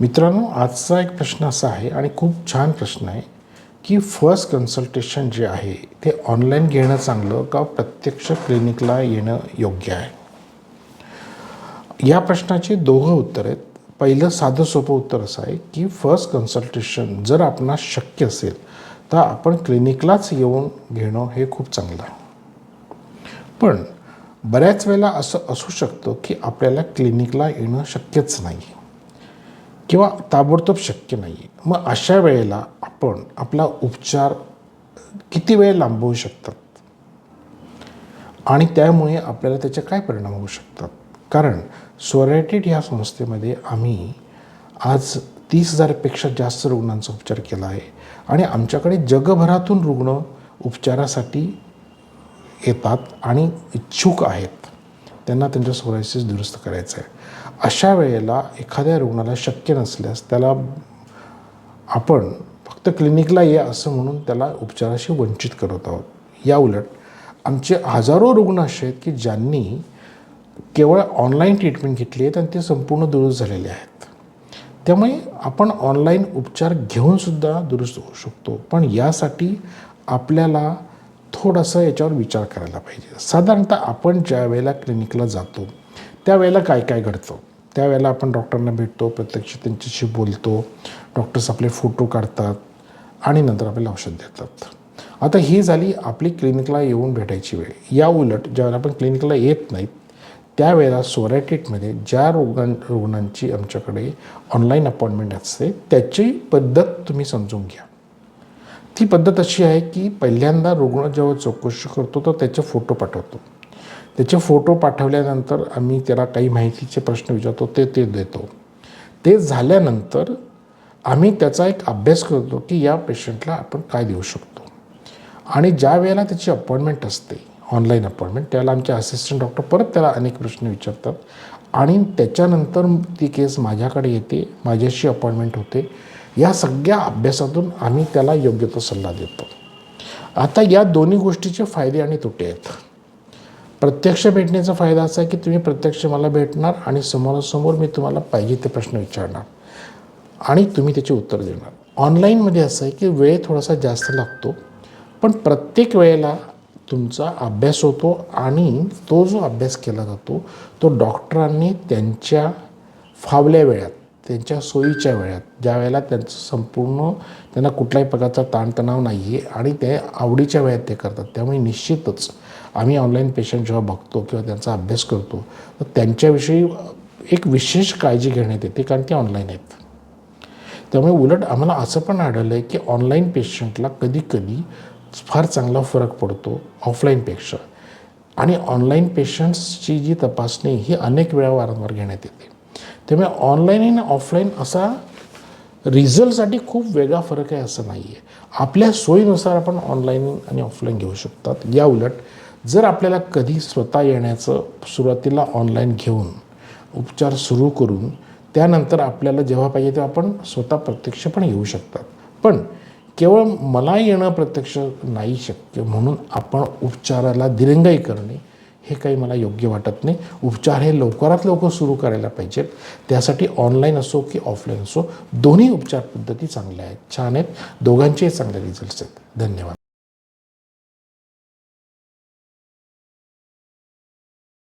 मित्रांनो आजचा एक प्रश्न असा आहे आणि खूप छान प्रश्न आहे की फर्स्ट कन्सल्टेशन जे आहे ते ऑनलाईन घेणं चांगलं का प्रत्यक्ष क्लिनिकला येणं योग्य आहे? या प्रश्नाचे दोघं उत्तर आहेत. पहिलं साधं सोपं उत्तर असं आहे की फर्स्ट कन्सल्टेशन जर आपणास शक्य असेल तर आपण क्लिनिकलाच येऊन घेणं हे खूप चांगलं आहे. पण बऱ्याच वेळेला असं असू शकतं की आपल्याला क्लिनिकला येणं शक्यच नाही किंवा ताबडतोब शक्य नाही आहे मग अशा वेळेला आपण आपला उपचार किती वेळ लांबवू शकतात? आणि त्यामुळे आपल्याला त्याचे काय परिणाम होऊ शकतात? कारण स्वरायटेड या संस्थेमध्ये आम्ही आज तीस हजारपेक्षा जास्त रुग्णांचा उपचार केला आहे. आणि आमच्याकडे जगभरातून रुग्ण उपचारासाठी येतात आणि इच्छुक आहेत. त्यांना त्यांच्या सोरायसिस दुरुस्त करायचं आहे अशा वेळेला एखाद्या रुग्णाला शक्य नसल्यास त्याला आपण फक्त क्लिनिकला ये असं म्हणून त्याला उपचाराशी वंचित करत आहोत. या उलट आमचे हजारो रुग्ण असे आहेत की ज्यांनी केवळ ऑनलाईन ट्रीटमेंट घेतली आहेत आणि ते संपूर्ण दुरुस्त झालेले आहेत. त्यामुळे आपण ऑनलाईन उपचार घेऊनसुद्धा दुरुस्त होऊ शकतो. पण यासाठी आपल्याला थोडासा याच्यावर विचार करायला पाहिजे. साधारणतः आपण ज्या वेळेला क्लिनिकला जातो त्यावेळेला काय काय घडतं? त्यावेळेला आपण डॉक्टरांना भेटतो प्रत्यक्ष त्यांच्याशी बोलतो डॉक्टर्स आपले फोटो काढतात आणि नंतर आपल्याला औषध देतात. आता ही झाली आपली क्लिनिकला येऊन भेटायची वेळ. या उलट ज्यावेळेला आपण क्लिनिकला येत नाहीत त्यावेळेला सोरायटेटमध्ये ज्या रोगां रुग्णांची आमच्याकडे ऑनलाईन अपॉइंटमेंट असते त्याची पद्धत तुम्ही समजून घ्या. ती पद्धत अशी आहे की पहिल्यांदा रुग्ण जेव्हा चौकशी करतो तर त्याचे फोटो पाठवतो. त्याचे फोटो पाठवल्यानंतर आम्ही त्याला काही माहितीचे प्रश्न विचारतो ते ते देतो. ते झाल्यानंतर आम्ही त्याचा एक अभ्यास करतो की या पेशंटला आपण काय देऊ शकतो. आणि ज्या वेळेला त्याची अपॉइंटमेंट असते ऑनलाईन अपॉइंटमेंट त्यावेळेला आमचे असिस्टंट डॉक्टर परत त्याला अनेक प्रश्न विचारतात. आणि त्याच्यानंतर ती केस माझ्याकडे येते माझ्याशी अपॉइंटमेंट होते. या सगळ्या अभ्यासातून आम्ही त्याला योग्य तो सल्ला देतो. आता या दोन्ही गोष्टीचे फायदे आणि तोटे आहेत. प्रत्यक्ष भेटण्याचा फायदा असा आहे की तुम्ही प्रत्यक्ष मला भेटणार आणि समोरासमोर मी तुम्हाला पाहिजे ते प्रश्न विचारणार. आणि तुम्ही त्याचे उत्तर देणार. ऑनलाईनमध्ये असं आहे की वेळ थोडासा जास्त लागतो पण प्रत्येक वेळेला तुमचा अभ्यास होतो आणि तो जो अभ्यास केला जातो तो डॉक्टरांनी त्यांच्या फावल्या वेळात त्यांच्या सोयीच्या वेळात ज्या वेळेला त्यांचं संपूर्ण त्यांना कुठल्याही प्रकारचा ताणतणाव नाही आहे आणि ते आवडीच्या वेळात ते करतात. त्यामुळे निश्चितच आम्ही ऑनलाईन पेशंट जेव्हा बघतो किंवा त्यांचा अभ्यास करतो तर त्यांच्याविषयी एक विशेष काळजी घेण्यात येते कारण ते ऑनलाईन आहेत. त्यामुळे उलट आम्हाला असं पण आढळलं आहे की ऑनलाईन पेशंटला कधीकधी फार चांगला फरक पडतो ऑफलाईनपेक्षा आणि ऑनलाईन पेशंट्सची जी तपासणी ही अनेक वेळा वारंवार घेण्यात येते. त्यामुळे ऑनलाईन आणि ऑफलाईन असा रिझल्टसाठी खूप वेगळा फरक आहे असं नाही आहे आपल्या सोयीनुसार आपण ऑनलाईन आणि ऑफलाईन घेऊ शकतात. या उलट जर आपल्याला कधी स्वतः येण्याचं सुरुवातीला ऑनलाईन घेऊन उपचार सुरू करून त्यानंतर आपल्याला जेव्हा पाहिजे तेव्हा आपण स्वतः प्रत्यक्ष पण येऊ शकतात. पण केवळ मला येणं प्रत्यक्ष नाही शक्य म्हणून आपण उपचाराला दिरंगाई करणे हे काही मला योग्य वाटत नाही. उपचार हे लवकरात लवकर सुरू करायला पाहिजेत त्यासाठी ऑनलाईन असो की ऑफलाईन असो दोन्ही उपचार पद्धती चांगल्या आहेत. छान आहेत. दोघांचेही चांगले रिझल्ट्स आहेत. धन्यवाद.